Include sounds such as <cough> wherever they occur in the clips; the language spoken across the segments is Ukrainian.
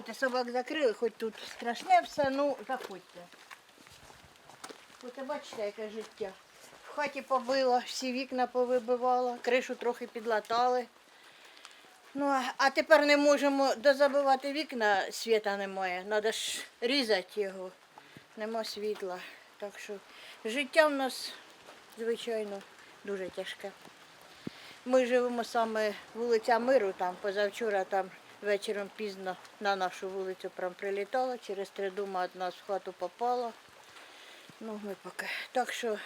заходьте, собак закрили, хоч тут страшне все, ну заходьте. От бачите, яке життя. В хаті побило, всі вікна повибивало, кришу трохи підлатали. Ну, а тепер не можемо дозабивати вікна, світа немає. Треба ж різати його. Нема світла. Так що життя в нас, звичайно, дуже тяжке. Ми живемо саме вулиця Миру, там позавчора там вечором пізно на нашу вулицю прям прилітало, через три дома від нас в хату попало. Ну, ми поки. Так що,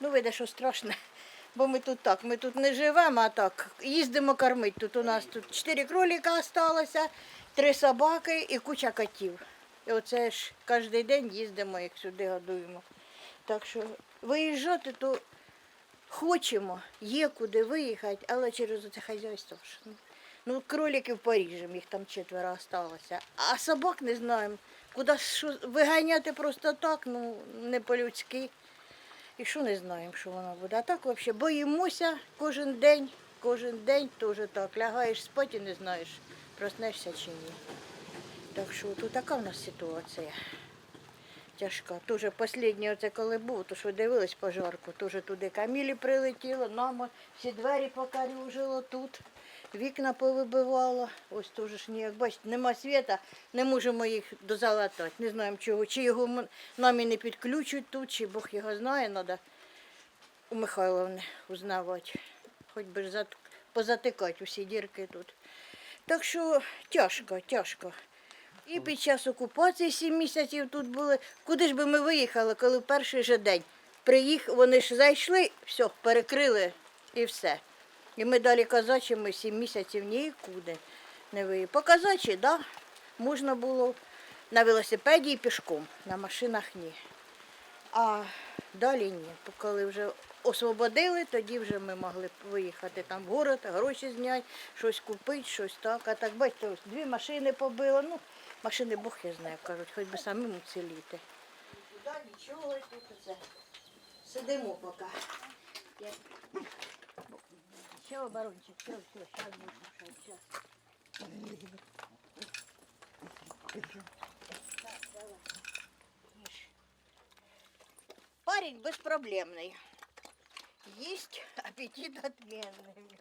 ну видно, що страшне. <laughs> Бо ми тут так, ми тут не живемо, а так їздимо кормити. Тут у нас тут чотири кроліка залишилося, три собаки і куча котів. І оце ж кожен день їздимо, як сюди годуємо. Так що виїжджати, то хочемо, є куди виїхати, але через це хазяйство ж. Ну, кроликів поріжемо, їх там четверо залишилося. А собак не знаємо. Куди що виганяти просто так, ну не по-людськи. І що не знаємо, що воно буде. А так взагалі боїмося кожен день, кожен день теж так. Лягаєш спати і не знаєш, проснешся чи ні. Так що тут така в нас ситуація тяжка. Тоже останнє, оце коли був, то що дивились пожарку, теж туди камілі прилетіло, нам всі двері покарюжило тут, вікна повибивало. Ось теж ніяк, бачите, нема світа, не можемо їх дозалатати. Не знаємо чого. Чи його нам і не підключать тут, чи Бог його знає, треба у Михайловни узнавати. Хоч би ж зат- позатикати усі дірки тут. Так що тяжко, тяжко. І під час окупації сім місяців тут були. Куди ж би ми виїхали, коли перший же день приїх, вони ж зайшли, все, перекрили і все. І ми далі казачі, ми сім місяців нікуди не виїхали. По казачі, да, можна було на велосипеді і пішком, на машинах ні. А далі ні. Коли вже освободили, тоді вже ми могли виїхати там в город, гроші зняти, щось купити, щось так. А так бачите, ось дві машини побило. Ну, машини Бог я знає, кажуть, хоч би самим уціліти. Нічого, тут це. Сидимо поки. все, барончик, все, все, сейчас будет мешать, сейчас. Так, давай. Парень беспроблемный. Есть аппетит отменный.